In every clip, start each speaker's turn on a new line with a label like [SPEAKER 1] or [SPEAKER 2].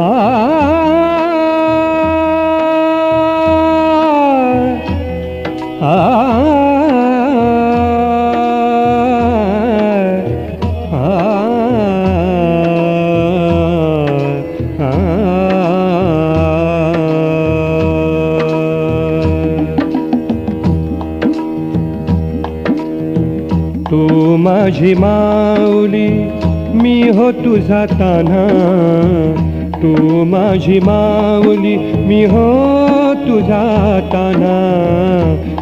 [SPEAKER 1] तू माझी माऊली मी हो तुझा तान्हा तू माझी माऊली मी हो तुझा तान्हा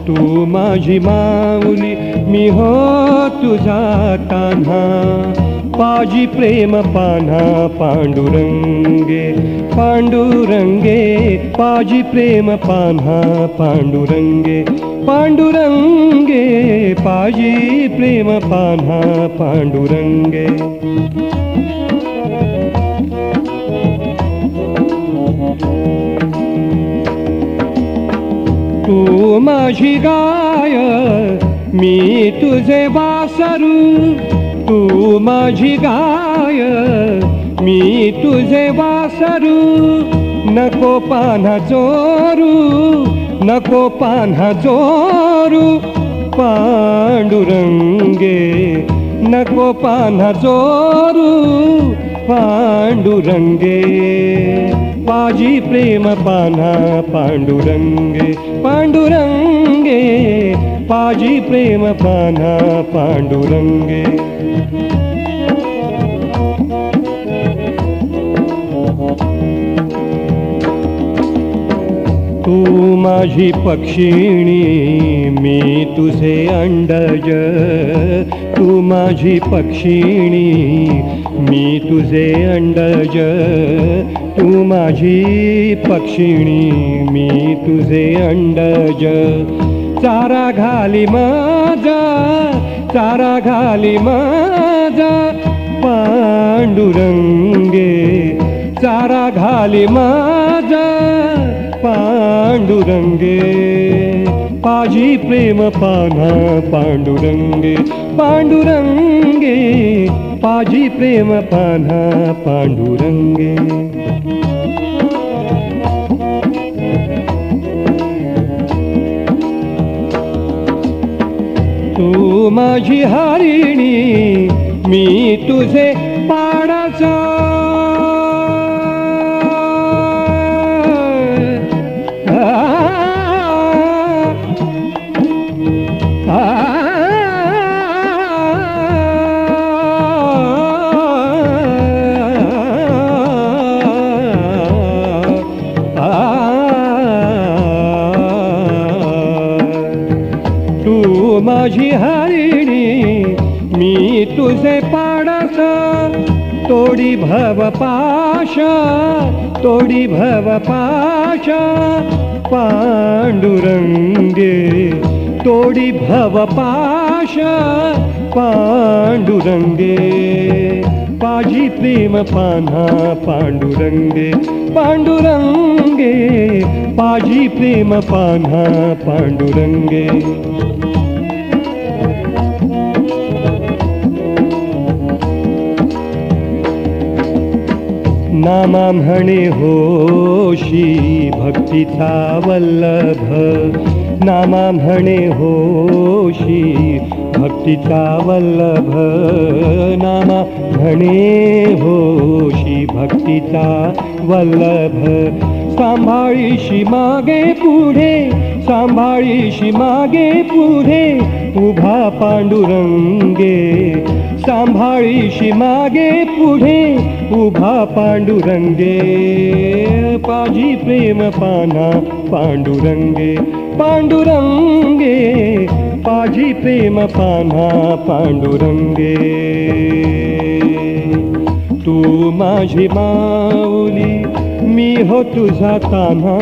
[SPEAKER 1] तू माझी माऊली मी हो तुझा तान्हा पाजी प्रेम पान्हा पांडुरंगे पांडुरंगे पाजी प्रेम पान्हा पांडुरंगे पांडुरंगे पाजी प्रेम पान्हा पांडुरंगे. तू माझी गाय मी तुझे वासरू. तू माझी गाय मी तुझे वासरू. नको पान्हा चोरू नको पान्हा चोरू. पांडुरंगे नको पान्हा चोरू. पांडुरंगे. पाजी प्रेम पाना पांडुरंगे पांडुरंगे पाजी प्रेम पाना पांडुरंगे। तू माझी पक्षिणी मी तुझे अंडज. तू माझी पक्षिणी मी तुझे अंडज. तू माझी पक्षिणी मी तुझे अंडज. चारा घाली माझा चारा घाली माझा पांडुरंगे. चारा घाली माझा पांडुरंगे पाजी प्रेम पाना पांडुरंगे पांडुरंगे पाजी प्रेम पाना पांडुरंगे। तू माझी हारिणी मी तुझे पाडाचा माझी हरिणी मी तुझे पाडस तोडी भव पाश तोडी भव पाश पांडुरंगे तोडी भव पाश पांडुरंगे। पाजी प्रेम पान्हा पांडुरंगे पांडुरंगे। पाजी प्रेम पान्हा पांडुरंगे। नामा म्हणे होशी भक्तीचा वल्लभ। नामा म्हणे होशी भक्तीचा वल्लभ। नामा म्हणे होशी भक्तीचा वल्लभ। सांभाळीशी मागे पुढे सांभाळीशी मागे पुढे उभा पांडुरंगे. सांभाळीशी मागे पुढे उभा पांडुरंगे. पाजी प्रेम पाना पांडुरंगे पांडुरंगे. पाजी प्रेम पाना पांडुरंगे. तू माझी माऊली मी हो तुझा तान्हा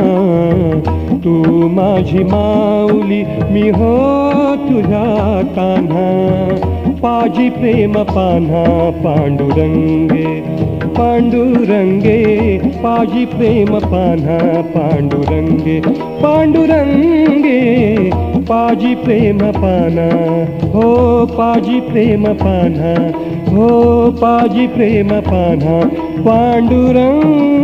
[SPEAKER 1] तू माझी माऊली मी हो तुझा कान्हा पाजी प्रेम पान्हा पांडुरंगे पांडुरंगे पाजी प्रेम पान्हा पांडुरंगे पांडुरंगे पाजी प्रेम पाना हो पाजी प्रेम पाना हो पाजी प्रेम पाना पांडुरंगे